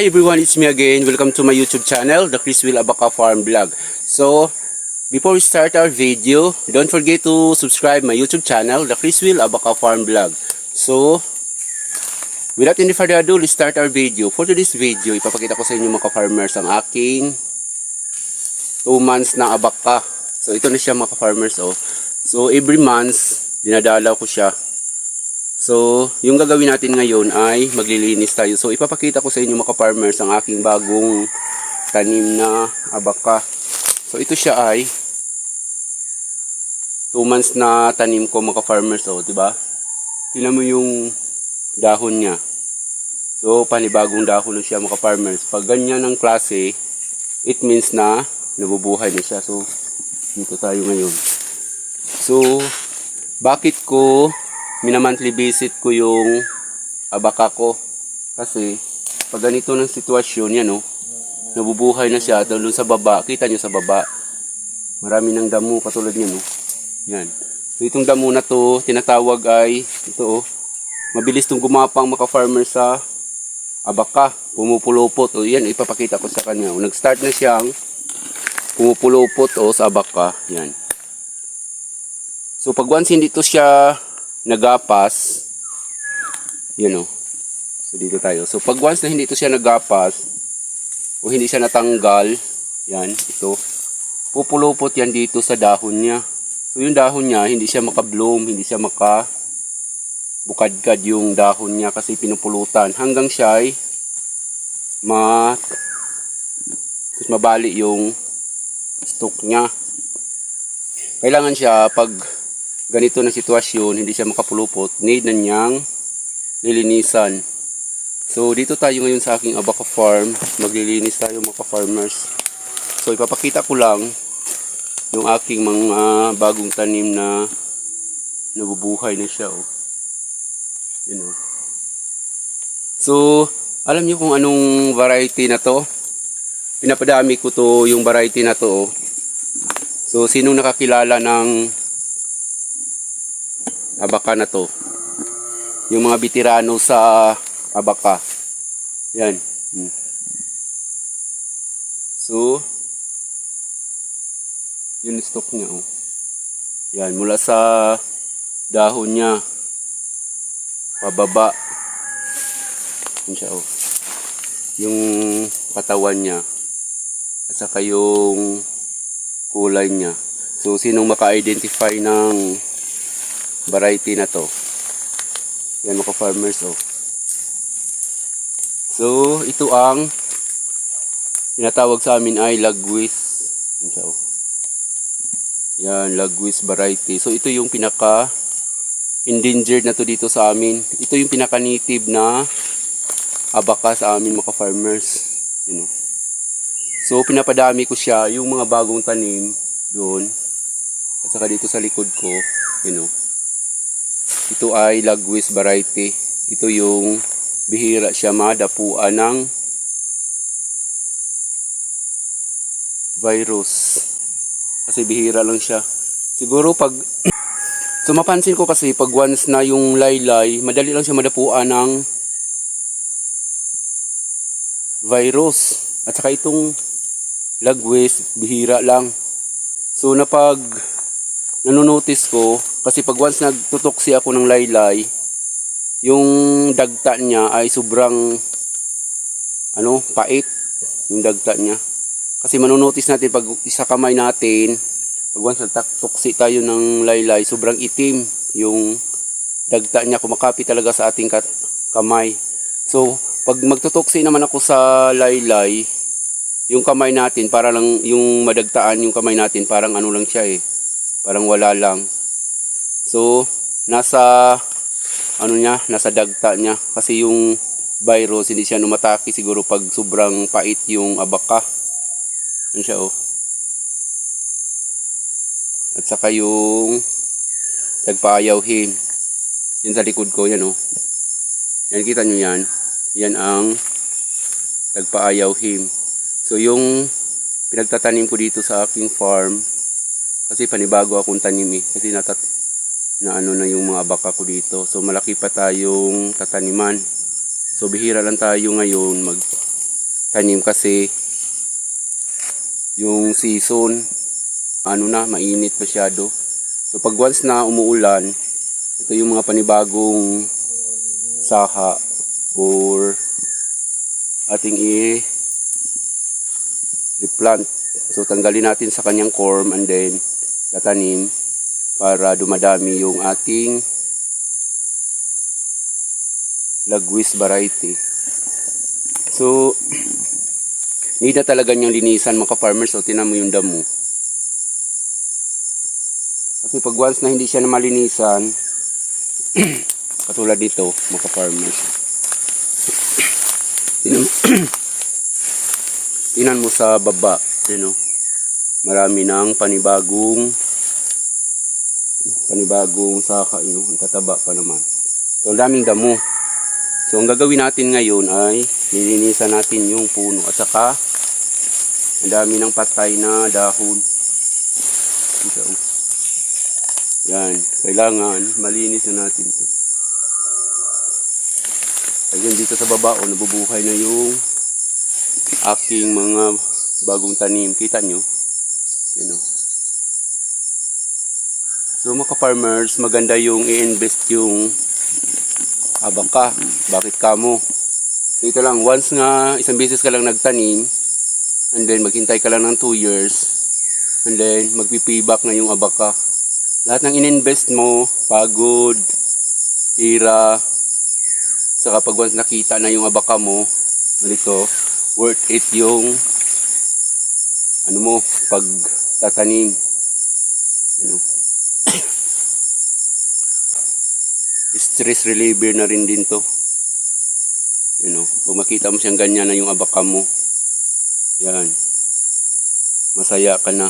Hi everyone, it's me again. Welcome to my YouTube channel, the Chris Will Abaca Farm Vlog. So, before we start our video, don't forget to subscribe my YouTube channel, the Chris Will Abaca Farm Vlog. So, without any further ado, let's start our video. For today's video, ipapakita ko sa inyo mga farmers ang aking 2 months na abaka. So, ito na siya mga farmers oh. So, every month, dinadalaw ko siya. So, yung gagawin natin ngayon ay maglilinis tayo. So, ipapakita ko sa inyo mga farmers ang aking bagong tanim na abaka. So, ito siya ay 2 months na tanim ko mga farmers. Oh, di ba? Tingnan mo yung dahon niya. So, panibagong dahon na siya mga farmers. Pag ganyan ang klase, it means na nabubuhay na siya. So, dito tayo ngayon. So, bakit ko minamonthly visit ko yung abaka ko? Kasi, pag ganito ng sitwasyon, yan oh, nabubuhay na siya. Doon sa baba, kita nyo sa baba, marami ng damo katulad yan oh. Yan. So, itong damo na to, tinatawag ay, ito oh, mabilis tong gumapang mga farmer sa abaka, pumupulupot. O yan, ipapakita ko sa kanya. O, nag-start na siyang pumupulupot o sa abaka. Yan. So pag once hindi to siya nagapas, yun o. So dito tayo. So pag once na hindi to siya nagapas, o hindi siya natanggal, yan, ito, pupulupot yan dito sa dahon niya. So yung dahon niya, hindi siya maka-bloom, hindi siya maka bukadkad yung dahon niya kasi pinupulutan. Hanggang siya ay ma mas mabali yung stock niya. Kailangan siya pag ganito na sitwasyon, hindi siya makapulupot, need na niyang lilinisan. So, dito tayo ngayon sa aking abaka farm. Maglilinis tayo mga farmers. So, ipapakita ko lang yung aking mga bagong tanim na nabubuhay na siya. Oh. Yun, oh. So, alam niyo kung anong variety na to? Pinapadami ko to yung variety na to. Oh. So, sinong nakakilala ng abaka na to. Yung mga veterano sa abaka. Yan. Hmm. So, yun stock niya. Oh. Yan, mula sa dahon niya. Pababa. Yan siya, oh. Yung katawan niya. At saka yung kulay niya. So, sinong maka-identify ng variety na to. Yan mga farmers oh. So, ito ang tinatawag sa amin ay lagwis. Yan oh. Yan, lagwis variety. So, ito yung pinaka endangered na to dito sa amin. Ito yung pinaka native na abaka sa amin mga farmers. You know. So, pinapadami ko siya yung mga bagong tanim doon. At saka dito sa likod ko, you know. Ito ay lagwis variety. Ito yung bihira siya madapuan ng virus. Kasi bihira lang siya. Siguro pag So mapansin ko kasi pag once na yung laylay, madali lang siya madapuan ng virus. At saka itong lagwis, bihira lang. So napag nanonotice ko, kasi pag once nagtutoksi ako ng laylay, yung dagta niya ay sobrang ano, pait yung dagta niya. Kasi manonotice natin pag isa kamay natin, pag once nagtuksi tayo ng laylay, sobrang itim yung dagta niya, kumakapit talaga sa ating kamay. So, pag magtutuksi naman ako sa laylay, yung kamay natin, para lang yung madagtaan yung kamay natin, parang ano lang siya eh. Parang wala lang. So, nasa ano niya, nasa dagta niya kasi yung virus hindi siya numatake siguro pag sobrang pait yung abaka. Yan siya oh. At saka yung tagpaayaw him. Yan sa likod ko, yan oh. Yan, kita nyo yan. Yan ang tagpaayaw him. So, yung pinagtatanim ko dito sa aking farm, kasi panibago akong tanim eh. Kasi natat na ano na yung mga baka ko dito. So malaki pa tayong tataniman. So bihira lang tayo ngayon mag tanim kasi yung season ano na mainit masyado. So pag once na umuulan, ito yung mga panibagong saha or ating i replant. So tanggalin natin sa kanyang corm and then tatanim para dumadami yung ating lagwis variety. So, need talaga niyang linisan mga farmers. So, tinan mo yung damo. Kasi pag once na hindi siya na malinisan, katulad dito, mga farmers. Tinan tinan mo sa baba. You know, marami ng panibagong panibagong saka, you know, ang tataba pa naman. So, ang daming damo. So, ang gagawin natin ngayon ay nilinisan natin yung puno at saka ang dami ng patay na dahon. Ito. Yan. Kailangan malinis na natin to. Ayun dito sa baba, oh, nabubuhay na yung aking mga bagong tanim. Kita nyo? Yan oh. So mga farmers, maganda yung i-invest yung abaka. Bakit kamo? Ito lang, once nga isang beses ka lang nagtanim, and then maghintay ka lang ng 2 years, and then magpipayback na yung abaka. Lahat ng ininvest mo, pagod, pira, saka pag once nakita na yung abaka mo, ganito, worth it yung ano mo, pag tatanim. You know. Stress reliever na rin din to. You know, pag makita mo siyang ganyan na yung abaka mo, yan, masaya ka na.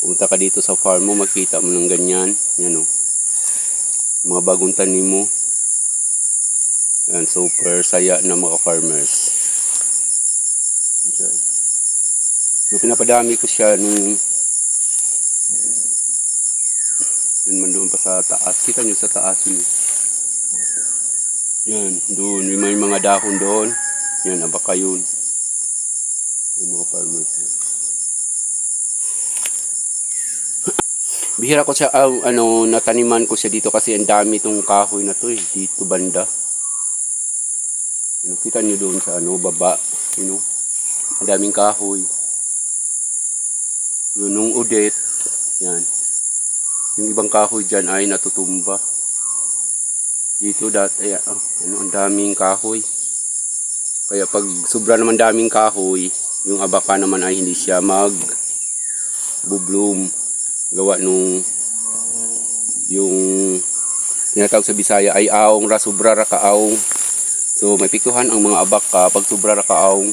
Pumunta ka dito sa farm mo, makita mo ng ganyan, yan o. Mga bagong tanim mo. Yan, super saya na mga farmers. So, so pinapadami ko siya nung yun man doon pa sa taas. Kita nyo sa taas yun. Yan, doon. May mga dahon doon. Yan, abaka yun. Yung mga farmers. Bihira ko siya, ah, ano, nataniman ko siya dito kasi ang dami itong kahoy na to eh. Dito banda. You know, kita nyo doon sa ano, baba. You know, ang daming kahoy. Yun, nung udet. Yan. Yung ibang kahoy dyan ay natutumba. Dito dati, ay, ah, ano, ang daming kahoy. Kaya pag sobra naman daming kahoy, yung abaka naman ay hindi siya mag bubloom. Gawa nung yung tinatawag sa Bisaya ay aong ra sobra ra kaaong. So may piktuhan ang mga abaka pag sobra ra kaaong.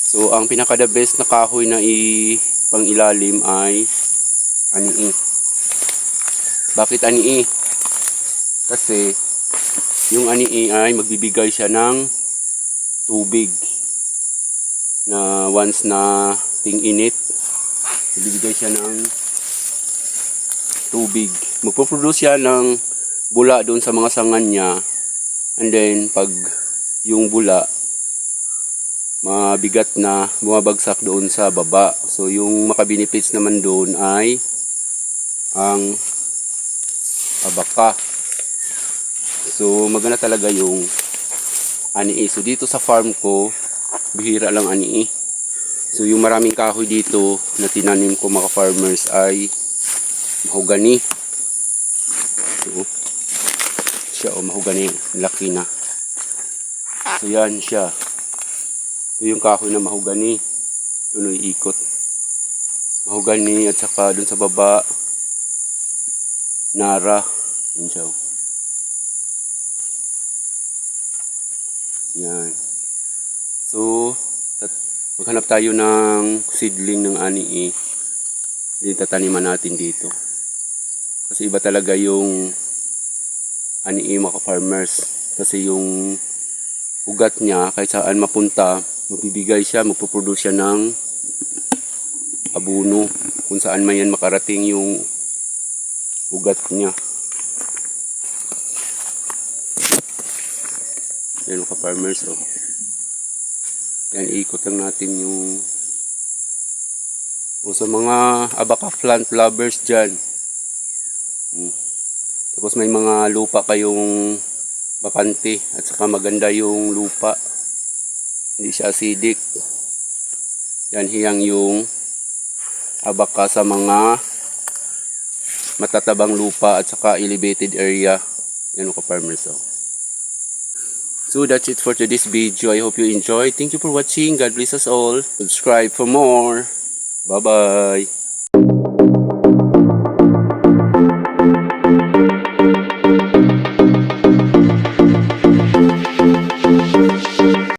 So ang pinaka the best na kahoy na i pang ilalim ay ani bakit ani Kasi yung ani ay magbibigay siya ng tubig na once na ting init magbibigay siya ng tubig. Magpo-produce siya ng bula doon sa mga sangan niya. And then pag yung bula mabigat na bumabagsak doon sa baba. So yung makabenefits naman doon ay ang abaka. So maganda talaga yung ani So dito sa farm ko, bihira lang ani So yung maraming kahoy dito na tinanim ko mga farmers ay mahogani. So, siya o mahogani, laki na. So yan siya. Ito yung kahoy na mahogani. Ito ikot. Mahogani at saka dun sa baba Nara. Yun siya. oh. Yan. So, maghanap tayo ng seedling ng ani Hindi tataniman natin dito. Kasi iba talaga yung ani mga farmers. Kasi yung ugat niya, kahit saan mapunta, magbibigay siya, magpuproduce siya ng abuno. Kung saan man yan makarating yung ugat niya. Yan mga farmers oh. Yan, ikot lang natin yung o sa mga abaka plant lovers dyan. Hmm. Tapos may mga lupa kayong bakante at saka maganda yung lupa. Hindi siya acidic. Yan hiyang yung abaka sa mga matatabang lupa at saka elevated area. Yan mga farmers. Oh. So that's it for today's video. I hope you enjoyed. Thank you for watching. God bless us all. Subscribe for more. Bye-bye.